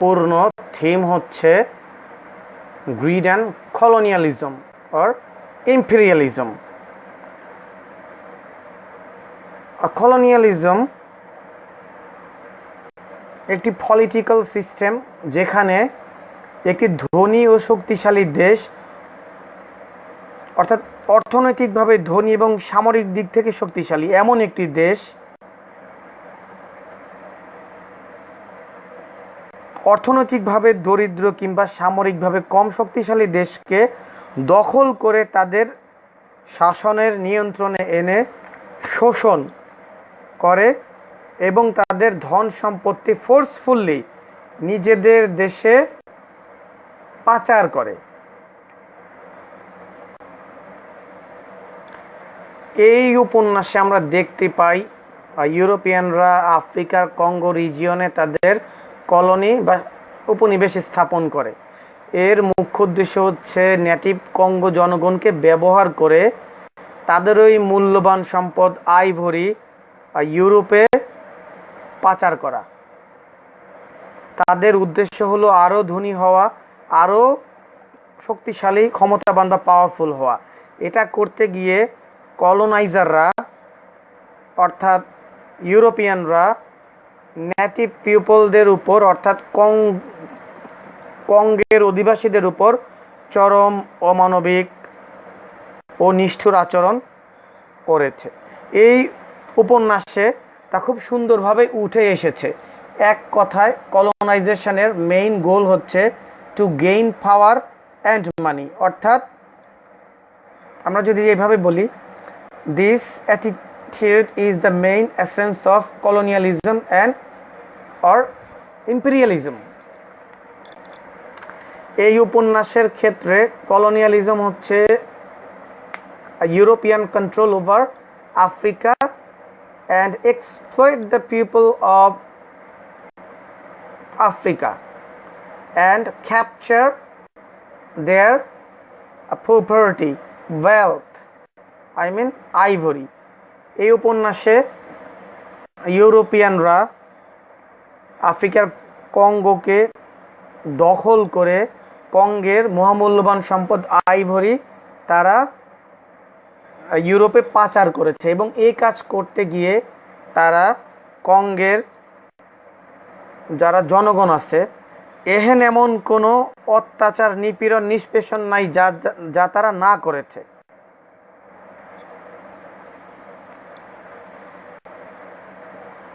গুরুত্বপূর্ণ থিম হচ্ছে greed and colonialism or imperialism. Colonialism একটি পলিটিক্যাল সিস্টেম যেখানে একটি ধনী ও শক্তিশালী দেশ, অর্থাৎ অর্থনৈতিকভাবে ধনী এবং সামরিক দিক থেকে শক্তিশালী, এমন একটি দেশ অর্থনৈতিকভাবে দরিদ্র কিংবা সামরিকভাবে কম শক্তিশালী দেশকে দখল করে তাদের শাসনের নিয়ন্ত্রণে এনে শোষণ করে এবং তাদের ধন সম্পত্তি ফোর্সফুল্লি নিজেদের দেশে পাচার করে। এই উপন্যাসে আমরা দেখতে পাই ইউরোপিয়ানরা, আফ্রিকার কঙ্গো রিজিয়নে তাদের কলোনি বা উপনিবেশ স্থাপন করে। এর মুখ্য উদ্দেশ্য হচ্ছে নেটিভ কঙ্গো জনগণকে ব্যবহার করে তাদের ওই মূল্যবান সম্পদ আইভরি ইউরোপে পাচার করা। তাদের উদ্দেশ্য হলো আরও ধনী হওয়া আরও শক্তিশালী, ক্ষমতাবান বা পাওয়ারফুল হওয়া। এটা করতে গিয়ে কলোনাইজাররা অর্থাৎ ইউরোপিয়ানরা নেটিভ পিপলদের উপর, অর্থাৎ কং কঙ্গের অধিবাসীদের উপর চরম অমানবিক ও নিষ্ঠুর আচরণ করেছে। এই উপন্যাসে তা খুব সুন্দরভাবে উঠে এসেছে। এক কথায় কলোনাইজেশনের মেইন গোল হচ্ছে to gain power and money অর্থাৎ আমরা যদি এইভাবে বলি this attitude is the main essence of colonialism and or imperialism এই উপন্যাসের ক্ষেত্রে কলোনিয়ালিজম হচ্ছে European control over Africa and exploit the people of Africa and capture their property wealth I mean ivory এই উপন্যাসে ইউরোপিয়ানরা আফ্রিকার কঙ্গোকে দখল করে কঙ্গের মহামূল্যবান সম্পদ আইভরি তারা ইউরোপে পাচার করেছে এবং এই কাজ করতে গিয়ে তারা কঙ্গের যারা জনগণ আছে, এহেন এমন কোনো অত্যাচার, নিপীড়ন, নিষ্পেষণ নাই যা যা তারা না করেছে।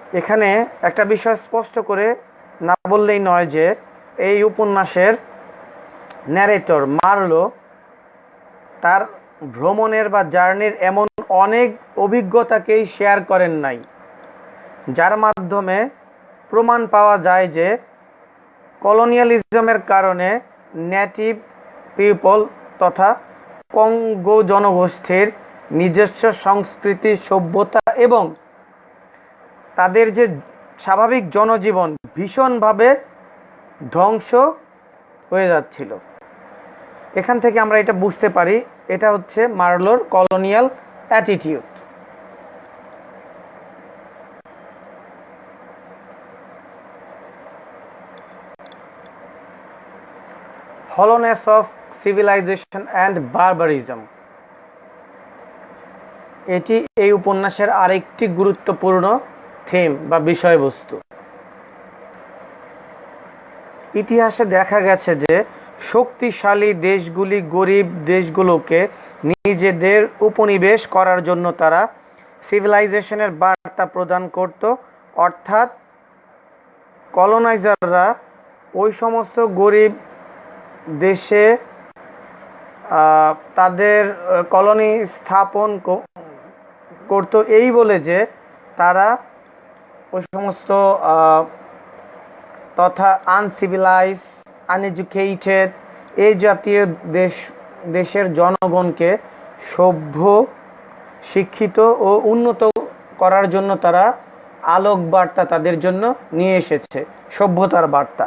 এখানে একটা বিষয় স্পষ্ট করে না বললেই নয় যে এই উপন্যাসের ন্যারেটর মারলো তার ভ্রমণের বা জার্নির এমন অনেক অভিজ্ঞতাকেই শেয়ার করেন নাই, যার মাধ্যমে প্রমাণ পাওয়া যায় যে কলোনিয়ালিজমের কারণে নেটিভ পিপল তথা কঙ্গো জনগোষ্ঠীর নিজস্ব সংস্কৃতি, সভ্যতা এবং তাদের যে স্বাভাবিক জনজীবন ভীষণভাবে ধ্বংস হয়ে যাচ্ছিল। এখান থেকে আমরা এটা বুঝতে পারি, এটা হচ্ছে মার্লোর colonial attitude. Hollowness of civilisation and barbarism. এটি এই উপন্যাসের আরেকটি গুরুত্বপূর্ণ থিম বা বিষয়বস্তু। ইতিহাসে দেখা গেছে যে, শক্তিশালী দেশগুলি গরিব দেশগুলোকে নিজেদের উপনিবেশ করার জন্য তারা সিভিলাইজেশনের বার্তা প্রদান করত। অর্থাৎ কলোনাইজাররা ওই সমস্ত গরিব দেশে তাদের কলোনি স্থাপন করতো। এই বলে যে, তারা সমস্ত তথা আনসিভিলাইজ আনএডুকেটেড, এই জাতীয় দেশ, দেশের জনগণকে সভ্য, শিক্ষিত ও উন্নত করার জন্য তারা আলোক বার্তা তাদের জন্য নিয়ে এসেছে, সভ্যতার বার্তা।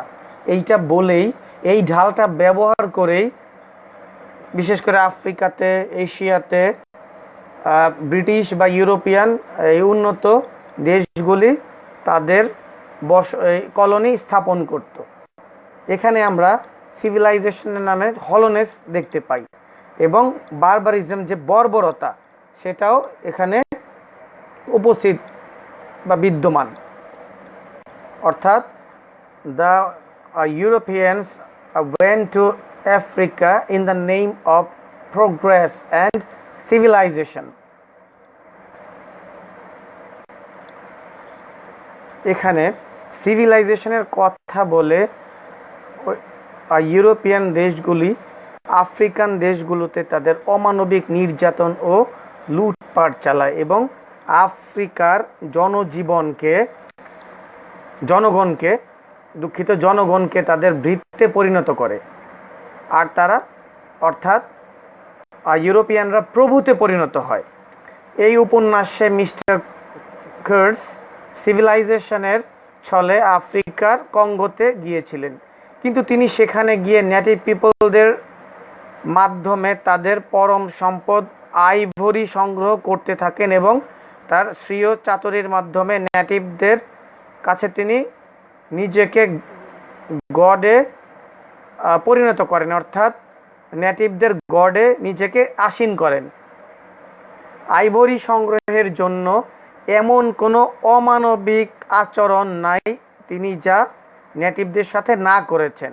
এইটা বলেই, এই ঢালটা ব্যবহার করেই বিশেষ করে আফ্রিকাতে, এশিয়াতে ব্রিটিশ বা ইউরোপিয়ান, এই উন্নত দেশগুলি তাদের বস কলোনি স্থাপন করত। এখানে আমরা সিভিলাইজেশনের নামে হলনেস দেখতে পাই এবং বারবারিজম যে বর্বরতা, সেটাও এখানে উপস্থিত বা বিদ্যমান। অর্থাৎ the Europeans went to Africa in the name of progress and civilisation এখানে সিভিলাইজেশনের কথা বলে ইউরোপিয়ান দেশগুলি, আফ্রিকান দেশগুলোতে তাদের অমানবিক নির্যাতন ও লুটপাট চালায় এবং আফ্রিকার জনজীবনকে, জনগণকে, দুঃখিত জনগণকে তাদের বৃত্তে পরিণত করে। আর তারা, অর্থাৎ ইউরোপিয়ানরা প্রভুতে পরিণত হয়। এই উপন্যাসে মিস্টার কার্স সিভিলাইজেশনের ছলে আফ্রিকার কঙ্গোতে গিয়েছিলেন। কিন্তু তিনি সেখানে গিয়ে নেটিভ পিপলদের মাধ্যমে তাদের পরম সম্পদ আইভরি সংগ্রহ করতে থাকেন এবং তার স্বীয় চাতুরির মাধ্যমে নেটিভদের কাছে তিনি নিজেকে গডে পরিণত করেন। অর্থাৎ নেটিভদের গডে নিজেকে আসীন করেন। আইভরি সংগ্রহের জন্য এমন কোনো অমানবিক আচরণ নাই তিনি যা নেটিভদের সাথে না করেছেন।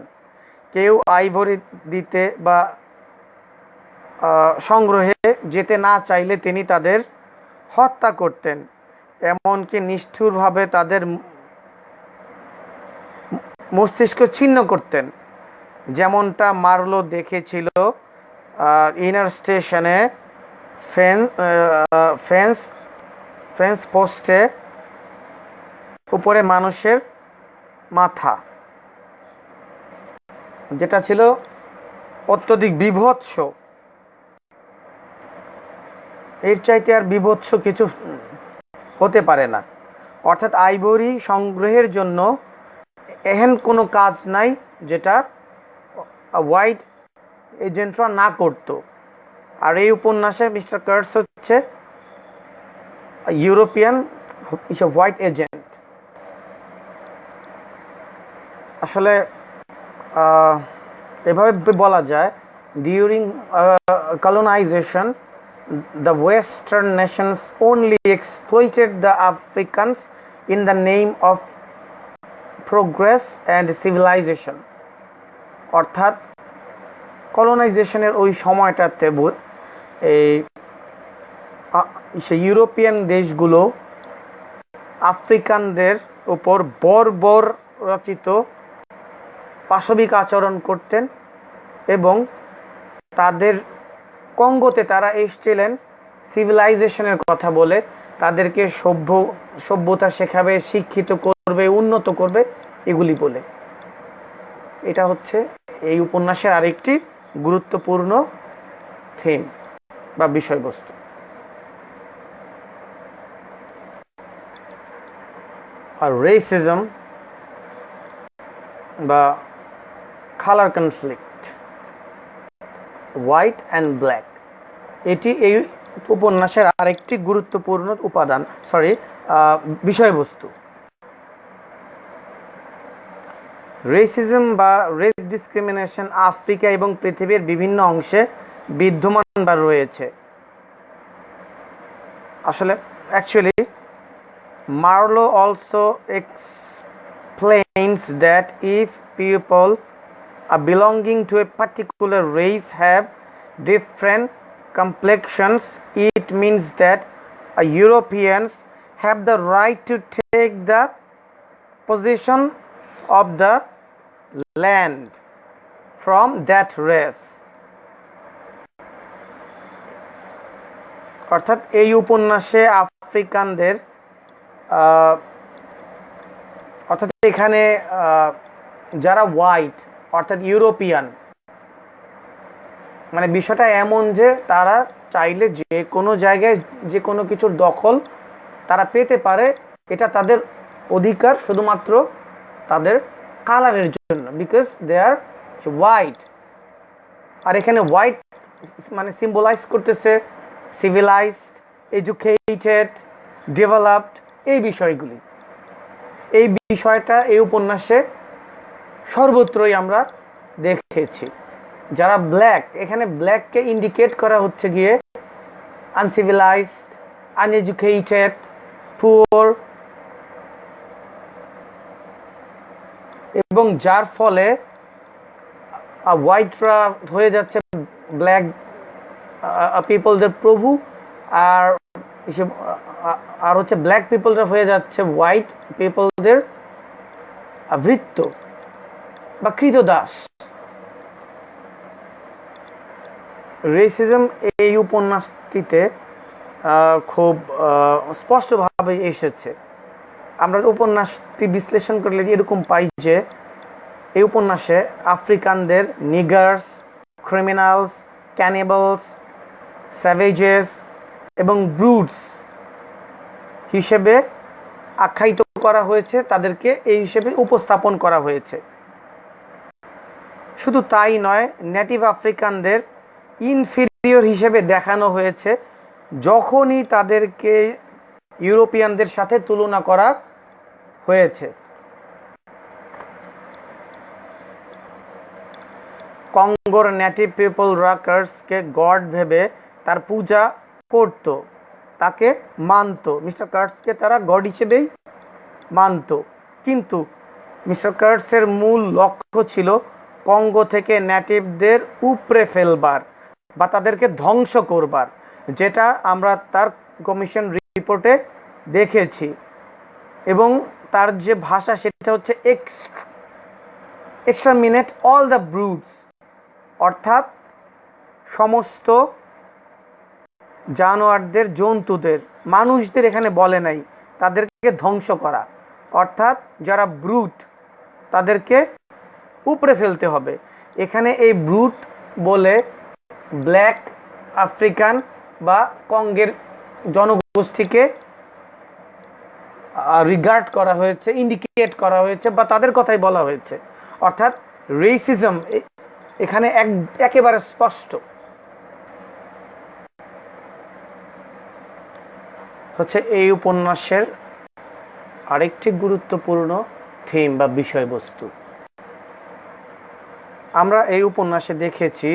কেউ আইভরি দিতে বা সংগ্রহে যেতে না চাইলে তিনি তাদের হত্যা করতেন। এমনকি নিষ্ঠুরভাবে তাদের মস্তিষ্ক ছিন্ন করতেন। যেমনটা মার্লো দেখেছিল ইনার স্টেশনে ফেন্স ফেন্স ফেন্স পোস্টে উপরে মানুষের মাথা। যেটা ছিল অত্যধিক বিভৎস। এর চাইতে আর বিভৎস কিছু হতে পারে না। অর্থাৎ আইভরি সংগ্রহের জন্য এহেন কোনো কাজ নাই যেটা হোয়াইট এজেন্টরা না করত। আর এই উপন্যাসে মিস্টার কার্টস হচ্ছে European is is white agent আসলে এভাবে বলা যায় during colonisation the western nations only exploited the Africans in the name of progress and civilisation অর্থাৎ কলোনাইজেশনের ওই সময়টাতে এই সে ইউরোপিয়ান দেশগুলো আফ্রিকানদের উপর বর্বর রচিত পাশবিক আচরণ করতেন এবং তাদের কঙ্গোতে তারা এসেছিলেন সিভিলাইজেশনের কথা বলে, তাদেরকে সভ্য, সভ্যতা শেখাবে, শিক্ষিত করবে, উন্নত করবে এগুলি বলে। এটা হচ্ছে এই উপন্যাসের আরেকটি গুরুত্বপূর্ণ থিম বা বিষয়বস্তু। রেসিজম বা colour conflict white and black এটি এই উপন্যাসের আরেকটি গুরুত্বপূর্ণ উপাদান সরি বিষয়বস্তু। রেসিজম বা রেস ডিসক্রিমিনেশন আফ্রিকা এবং পৃথিবীর বিভিন্ন অংশে বিদ্যমান বা রয়েছে। আসলে actually Marlowe also explains that if people are belonging to a particular race have different complexions, it means that uh, Europeans have the right to take the possession of the land from that race. অর্থাৎ এই উপন্যাসে আফ্রিকানদের আহ, অর্থাৎ এখানে যারা white অর্থাৎ European মানে বিষয়টা এমন যে তারা চাইলে যে কোনো জায়গায় যে কোনো কিছুর দখল তারা পেতে পারে, এটা তাদের অধিকার শুধুমাত্র তাদের কালারের জন্য বিকজ দে আর হোয়াইট আর এখানে হোয়াইট মানে সিম্বলাইজ করতেছে সিভিলাইজড এডুকেটেড ডেভেলপড এই বিষয়গুলি। এই বিষয়টা, এই উপন্যাসে সর্বত্রই আমরা দেখেছি। যারা ব্ল্যাক, এখানে ব্ল্যাককে ইন্ডিকেট করা হচ্ছে গিয়ে আনসিভিলাইজড, আনএডুকেটেড পুয়ার এবং যার ফলে হোয়াইটরা হয়ে যাচ্ছে ব্ল্যাক পিপলদের প্রভু আর আর হচ্ছে ব্ল্যাক পিপলরা হয়ে যাচ্ছে হোয়াইট পিপলদের ভৃত্য বা কৃত দাস রেসিজম এই উপন্যাসটিতে খুব স্পষ্টভাবে এসেছে। আমরা উপন্যাসটি বিশ্লেষণ করলে এরকম পাই যে, এই উপন্যাসে আফ্রিকানদের নিগার্স ক্রিমিনালস ক্যানিবালস স্যাভেজেস এবং ব্রুডস হিসেবে আখ্যায়িত করা হয়েছে, তাদেরকে এই হিসেবে উপস্থাপন করা হয়েছে। শুধু তাই নয় নেটিভ আফ্রিকানদের ইনফিরিয়র হিসেবে দেখানো হয়েছে, যখনই তাদেরকে ইউরোপিয়ানদের সাথে তুলনা করা হয়েছে। কঙ্গোর নেটিভ পিপল রাকার্সকে গড ভেবে তার পূজা করত। তাকে মানত। মিস্টার কার্টসকে তারা গড হিসেবেই মানত। কিন্তু মিস্টার কার্টসের মূল লক্ষ্য ছিল কঙ্গো থেকে নেটিভদের উপড়ে ফেলবার বা তাদেরকে ধ্বংস করবার, যেটা আমরা তার কমিশন রিপোর্টে দেখেছি। এবং তার যে ভাষা সেটা হচ্ছে ex exterminate all the brutes অর্থাৎ সমস্ত জানোয়ারদের, জন্তুদের, মানুষদের এখানে বলে নাই, তাদেরকে ধ্বংস করা। অর্থাৎ যারা ব্রুট তাদেরকে উপড়ে ফেলতে হবে। এখানে এই ব্রুট বলে ব্ল্যাক আফ্রিকান বা কঙ্গের জনগোষ্ঠীকে রিগার্ড করা হয়েছে ইন্ডিকেট করা হয়েছে বা তাদের কথাই বলা হয়েছে। অর্থাৎ রেসিজম এখানে এক, একেবারে স্পষ্ট। হচ্ছে এই উপন্যাসের আরেকটি গুরুত্বপূর্ণ থিম বা বিষয়বস্তু। আমরা এই উপন্যাসে দেখেছি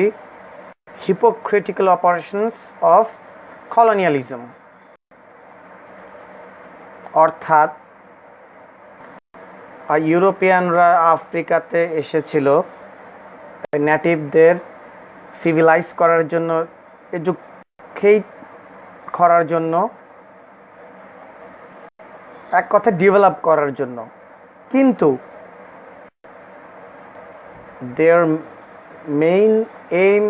হিপোক্রিটিক্যাল অপারেশনস অফ কলোনিয়ালিজম অর্থাৎ ইউরোপিয়ানরা আফ্রিকাতে এসেছিল নেটিভদের সিভিলাইজ করার জন্য এডুকেট করার জন্য এক কথা ডেভেলপ করার জন্য। কিন্তু their main aim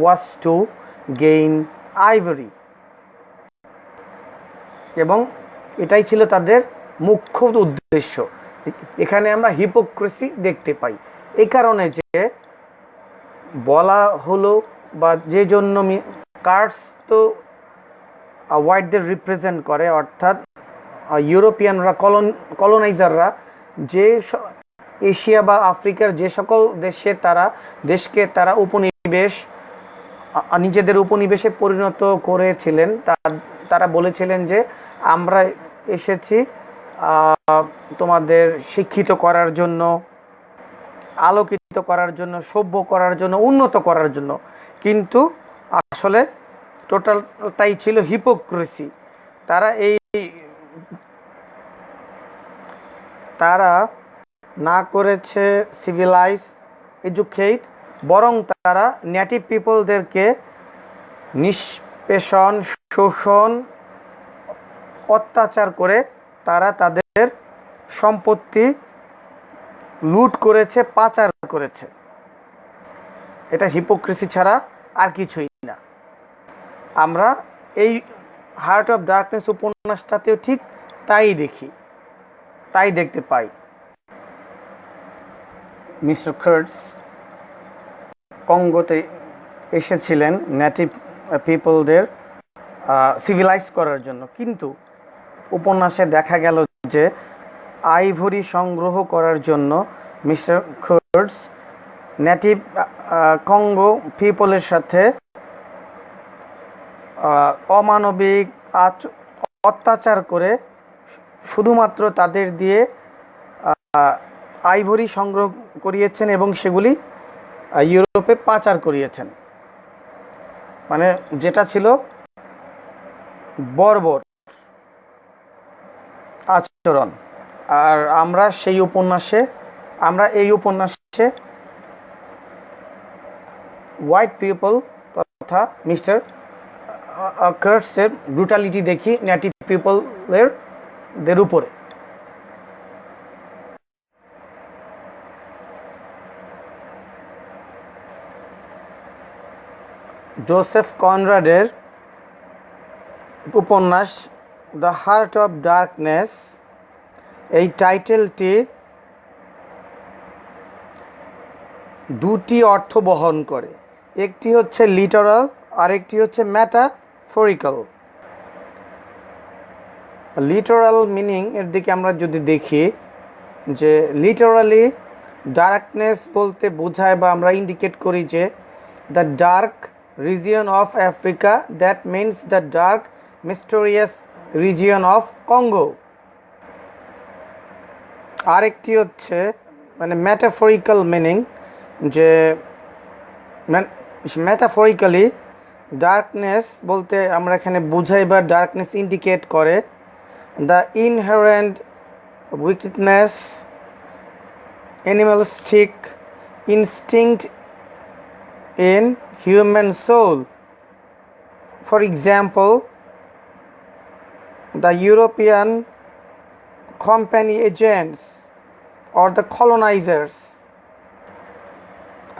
was to gain ivory এবং এটাই ছিল তাদের মুখ্য উদ্দেশ্য। এখানে আমরা হিপোক্রেসি দেখতে পাই। এই কারণে যে বলা হলো বা যে জন্য কার্ডস তো হোয়াইটদের রিপ্রেজেন্ট করে, অর্থাৎ ইউরোপিয়ানরা, কলন কলোনাইজাররা যে এশিয়া বা আফ্রিকার যে সকল দেশে তারা, দেশকে তারা উপনিবেশ নিজেদের উপনিবেশে পরিণত করেছিলেন, তারা বলেছিলেন যে, আমরা এসেছি তোমাদের শিক্ষিত করার জন্য, আলোকিত করার জন্য, সভ্য করার জন্য, উন্নত করার জন্য। কিন্তু আসলে টোটালটাই ছিল হিপোক্রেসি তারা এই তারা না করেছে সিভিলাইজ এডুকেট বরং তারা নেটিভ পিপলদেরকে নিষ্পেষণ, শোষণ, অত্যাচার করে তারা তাদের সম্পত্তি লুট করেছে, পাচার করেছে। এটা হিপোক্রেসি ছাড়া আর কিছুই না। আমরা এই হার্ট অফ ডার্কনেস উপন্যাসটাতেও ঠিক তাই দেখি, তাই দেখতে পাই। মিস্টার কার্টস কঙ্গোতে এসেছিলেন নেটিভ পিপলদের সিভিলাইজ করার জন্য। কিন্তু উপন্যাসে দেখা গেল যে আইভরি সংগ্রহ করার জন্য মিস্টার কার্টস নেটিভ কঙ্গো পিপলের সাথে অমানবিক আচ- অত্যাচার করে শুধুমাত্র তাদের দিয়ে আইভরি সংগ্রহ করিয়েছেন এবং সেগুলি ইউরোপে পাচার করিয়েছেন। মানে যেটা ছিল বর্বর আচরণ। আর আমরা সেই উপন্যাসে, আমরা এই উপন্যাসে হোয়াইট পিপল তথা মিস্টার ব্রুটালিটি দেখি নেটিভ পিপলের দের উপরে। জোসেফ কনরাডের উপন্যাস দ্য হার্ট অফ ডার্কনেস এই টাইটেলটি দুটি অর্থ বহন করে। একটি হচ্ছে লিটারাল আর একটি হচ্ছে ম্যাটাফরিক্যাল লিটারাল মিনিং এর দিকে আমরা যদি দেখি, যে লিটারালি ডার্কনেস বলতে বোঝায় বা আমরা ইন্ডিকেট করি যে the dark region of Africa that means the dark mysterious region of Congo আরেকটি হচ্ছে মানে ম্যাটাফরিক্যাল মিনিং যে ম্যাটাফরিক্যালি ডার্কনেস বলতে আমরা এখানে বুঝাই বা ডার্কনেস ইন্ডিকেট করে। The inherent weakness animalistic instinct in human soul for example the European company agents or the colonisers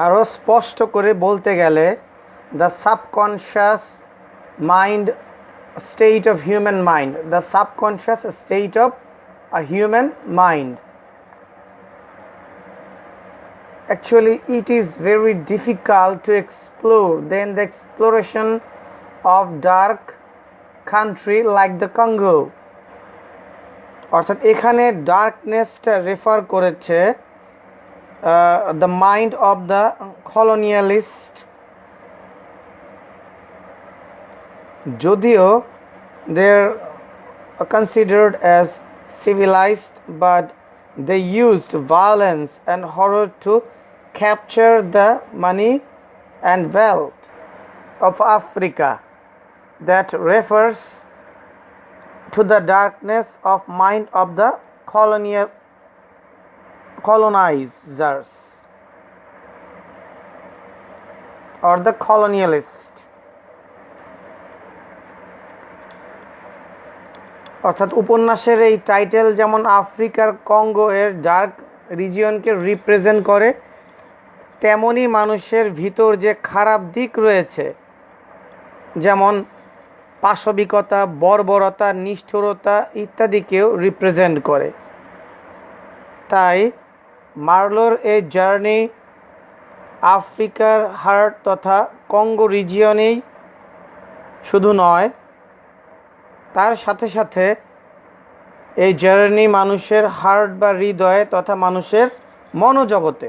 আরও স্পষ্ট করে বলতে গেলে the subconscious mind state of human mind the subconscious state of a human mind actually, it is very difficult to explore. Then the exploration of dark country like the congo. অর্থাৎ এখানে ডার্কনেসটা refer করেছে the mind of the colonialist যদিও they're considered as civilized but they used violence and horror to capture the money and wealth of Africa. That refers to the darkness of mind of the colonial colonizers or the colonialist. অর্থাৎ উপন্যাসের এই title যেমন আফ্রিকার Congo এর dark রিজিয়নকে represent করে, তেমনি মানুষের ভিতর যে খারাপ দিক রয়েছে, যেমন পাশবিকতা, বর্বরতা, নিষ্ঠুরতা ইত্যাদিকেও রিপ্রেজেন্ট করে। তাই মার্লোর এই জার্নি আফ্রিকার হার্ট তথা কঙ্গো রিজিয়নেই শুধু নয় তার সাথে সাথে এই জার্নি মানুষের হার্ট বা হৃদয়ে তথা মানুষের মনোজগতে